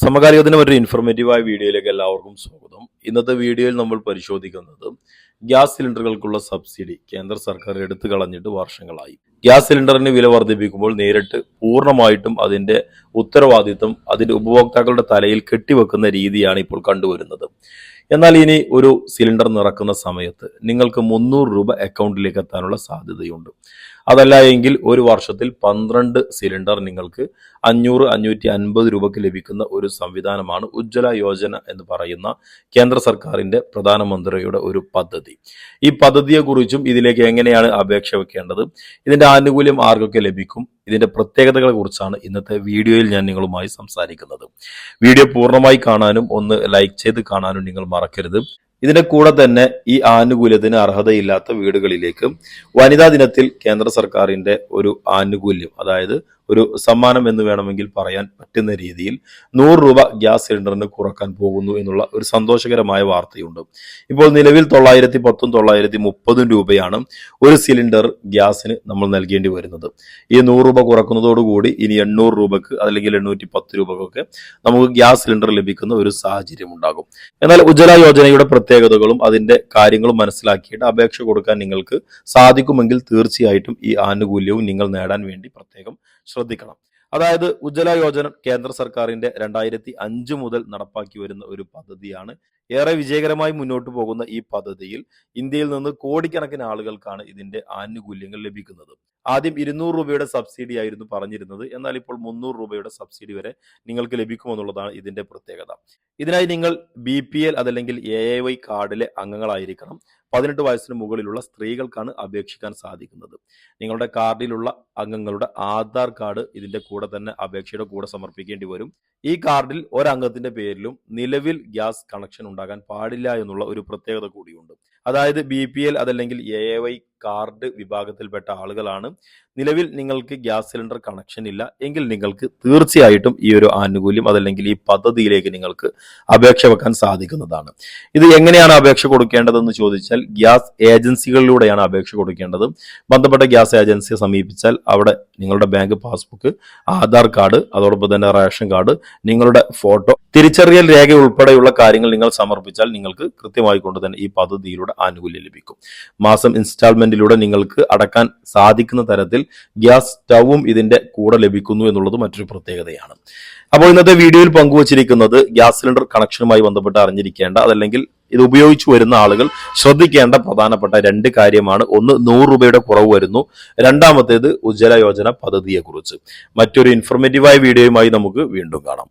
സമകാലികത്തിന് ഒരു ഇൻഫോർമേറ്റീവായ വീഡിയോയിലേക്ക് എല്ലാവർക്കും സ്വാഗതം. ഇന്നത്തെ വീഡിയോയിൽ നമ്മൾ പരിശോധിക്കുന്നത് ഗ്യാസ് സിലിണ്ടറുകൾക്കുള്ള സബ്സിഡി കേന്ദ്ര സർക്കാർ എടുത്തു കളഞ്ഞിട്ട് വർഷങ്ങളായി. ഗ്യാസ് സിലിണ്ടറിന് വില വർദ്ധിപ്പിക്കുമ്പോൾ നേരിട്ട് പൂർണമായിട്ടും അതിന്റെ ഉത്തരവാദിത്വം അതിന്റെ ഉപഭോക്താക്കളുടെ തലയിൽ കെട്ടിവെക്കുന്ന രീതിയാണ് ഇപ്പോൾ കണ്ടുവരുന്നത്. എന്നാൽ ഇനി ഒരു സിലിണ്ടർ നിറക്കുന്ന സമയത്ത് നിങ്ങൾക്ക് മുന്നൂറ് രൂപ അക്കൗണ്ടിലേക്ക് എത്താനുള്ള സാധ്യതയുണ്ട്. അതല്ല എങ്കിൽ ഒരു വർഷത്തിൽ പന്ത്രണ്ട് സിലിണ്ടർ നിങ്ങൾക്ക് അഞ്ഞൂറ് അഞ്ഞൂറ്റി അൻപത് രൂപയ്ക്ക് ലഭിക്കുന്ന ഒരു സംവിധാനമാണ് ഉജ്ജ്വല യോജന എന്ന് പറയുന്ന കേന്ദ്ര സർക്കാരിന്റെ പ്രധാനമന്ത്രിയുടെ ഒരു പദ്ധതി. ഈ പദ്ധതിയെക്കുറിച്ചും ഇതിലേക്ക് എങ്ങനെയാണ് അപേക്ഷ വെക്കേണ്ടത് ഇതിന്റെ ആനുകൂല്യം ആർക്കൊക്കെ ലഭിക്കും ഇതിന്റെ പ്രത്യേകതകളെ കുറിച്ചാണ് ഇന്നത്തെ വീഡിയോയിൽ ഞാൻ നിങ്ങളുമായി സംസാരിക്കുന്നത്. വീഡിയോ പൂർണമായി കാണാനും ഒന്ന് ലൈക്ക് ചെയ്ത് കാണാനും നിങ്ങൾ മറക്കരുത്. ഇതിന്റെ കൂടെ തന്നെ ഈ ആനുകൂല്യത്തിന് അർഹതയില്ലാത്ത വീടുകളിലേക്കും വനിതാ ദിനത്തിൽ കേന്ദ്ര സർക്കാരിന്റെ ഒരു ആനുകൂല്യം അതായത് ഒരു സമ്മാനം എന്ന് വേണമെങ്കിൽ പറയാൻ പറ്റുന്ന രീതിയിൽ നൂറ് രൂപ ഗ്യാസ് സിലിണ്ടറിന് കുറയ്ക്കാൻ പോകുന്നു എന്നുള്ള ഒരു സന്തോഷകരമായ വാർത്തയുണ്ട്. ഇപ്പോൾ നിലവിൽ തൊള്ളായിരത്തി പത്തും തൊള്ളായിരത്തി മുപ്പതും രൂപയാണ് ഒരു സിലിണ്ടർ ഗ്യാസിന് നമ്മൾ നൽകേണ്ടി വരുന്നത്. ഈ നൂറ് രൂപ കുറക്കുന്നതോടുകൂടി ഇനി എണ്ണൂറ് രൂപക്ക് അല്ലെങ്കിൽ എണ്ണൂറ്റി പത്ത് രൂപക്കൊക്കെ നമുക്ക് ഗ്യാസ് സിലിണ്ടർ ലഭിക്കുന്ന ഒരു സാഹചര്യം ഉണ്ടാകും. എന്നാൽ ഉജ്ജ്വല യോജനയുടെ പ്രത്യേകതകളും അതിന്റെ കാര്യങ്ങളും മനസ്സിലാക്കിയിട്ട് അപേക്ഷ കൊടുക്കാൻ നിങ്ങൾക്ക് സാധിക്കുമെങ്കിൽ തീർച്ചയായിട്ടും ഈ ആനുകൂല്യവും നിങ്ങൾ നേടാൻ വേണ്ടി പ്രത്യേകം ശ്രദ്ധിക്കണം. അതായത് ഉജ്ജ്വല യോജന കേന്ദ്ര സർക്കാരിന്റെ രണ്ടായിരത്തി അഞ്ച് മുതൽ നടപ്പാക്കി വരുന്ന ഒരു പദ്ധതിയാണ് ഏറെ വിജയകരമായി മുന്നോട്ട് പോകുന്ന ഈ പദ്ധതിയിൽ ഇന്ത്യയിൽ നിന്ന് കോടിക്കണക്കിന് ആളുകൾക്കാണ് ഇതിന്റെ ആനുകൂല്യങ്ങൾ ലഭിക്കുന്നത്. ആദ്യം ഇരുന്നൂറ് രൂപയുടെ സബ്സിഡി ആയിരുന്നു പറഞ്ഞിരുന്നത്. എന്നാൽ ഇപ്പോൾ മുന്നൂറ് രൂപയുടെ സബ്സിഡി വരെ നിങ്ങൾക്ക് ലഭിക്കുമെന്നുള്ളതാണ് ഇതിന്റെ പ്രത്യേകത. ഇതിനായി നിങ്ങൾ ബി പി എൽ അതല്ലെങ്കിൽ എ എ വൈ കാർഡിലെ അംഗങ്ങളായിരിക്കണം. പതിനെട്ട് വയസ്സിന് മുകളിലുള്ള സ്ത്രീകൾക്കാണ് അപേക്ഷിക്കാൻ സാധിക്കുന്നത്. നിങ്ങളുടെ കാർഡിലുള്ള അംഗങ്ങളുടെ ആധാർ കാർഡ് ഇതിന്റെ കൂടെ തന്നെ അപേക്ഷയുടെ കൂടെ സമർപ്പിക്കേണ്ടി വരും. ഈ കാർഡിൽ ഒരംഗത്തിന്റെ പേരിലും നിലവിൽ ഗ്യാസ് കണക്ഷൻ ഉണ്ടാകാൻ പാടില്ല എന്നുള്ള ഒരു പ്രത്യേകത കൂടിയുണ്ട്. അതായത് ബി പി എൽ അതല്ലെങ്കിൽ എ വൈ കാർഡ് വിഭാഗത്തിൽപ്പെട്ട ആളുകളാണ്. നിലവിൽ നിങ്ങൾക്ക് ഗ്യാസ് സിലിണ്ടർ കണക്ഷൻ ഇല്ല. എങ്കിൽ നിങ്ങൾക്ക് തീർച്ചയായിട്ടും ഈ ഒരു ആനുകൂല്യം അതല്ലെങ്കിൽ ഈ പദ്ധതിയിലേക്ക് നിങ്ങൾക്ക് അപേക്ഷ വെക്കാൻ സാധിക്കുന്നതാണ്. ഇത് എങ്ങനെയാണ് അപേക്ഷ കൊടുക്കേണ്ടതെന്ന് ചോദിച്ചാൽ ഗ്യാസ് ഏജൻസികളിലൂടെയാണ് അപേക്ഷ കൊടുക്കേണ്ടത്. ബന്ധപ്പെട്ട ഗ്യാസ് ഏജൻസിയെ സമീപിച്ചാൽ അവിടെ നിങ്ങളുടെ ബാങ്ക് പാസ്ബുക്ക് ആധാർ കാർഡ് അതോടൊപ്പം തന്നെ റേഷൻ കാർഡ് നിങ്ങളുടെ ഫോട്ടോ തിരിച്ചറിയൽ രേഖ ഉൾപ്പെടെയുള്ള കാര്യങ്ങൾ നിങ്ങൾ സമർപ്പിച്ചാൽ നിങ്ങൾക്ക് കൃത്യമായി കൊണ്ട് തന്നെ ഈ പദ്ധതിയിലൂടെ ആനുകൂല്യം ലഭിക്കും. മാസം ഇൻസ്റ്റാൾമെന്റിലൂടെ നിങ്ങൾക്ക് അടക്കാൻ സാധിക്കുന്ന തരത്തിൽ ഗ്യാസ് സ്റ്റൗവും ഇതിന്റെ കൂടെ ലഭിക്കുന്നു എന്നുള്ളത് മറ്റൊരു പ്രത്യേകതയാണ്. അപ്പോൾ ഇന്നത്തെ വീഡിയോയിൽ പങ്കുവച്ചിരിക്കുന്നത് ഗ്യാസ് സിലിണ്ടർ കണക്ഷനുമായി ബന്ധപ്പെട്ട് അറിഞ്ഞിരിക്കേണ്ട അതല്ലെങ്കിൽ ഇത് ഉപയോഗിച്ചു വരുന്ന ആളുകൾ ശ്രദ്ധിക്കേണ്ട പ്രധാനപ്പെട്ട രണ്ട് കാര്യമാണ്. ഒന്ന് നൂറ് രൂപയുടെ കുറവ് വരുന്നു. രണ്ടാമത്തേത് ഉജ്ജ്വല യോജന പദ്ധതിയെക്കുറിച്ച്. മറ്റൊരു ഇൻഫോർമേറ്റീവായ വീഡിയോയുമായി നമുക്ക് വീണ്ടും കാണാം.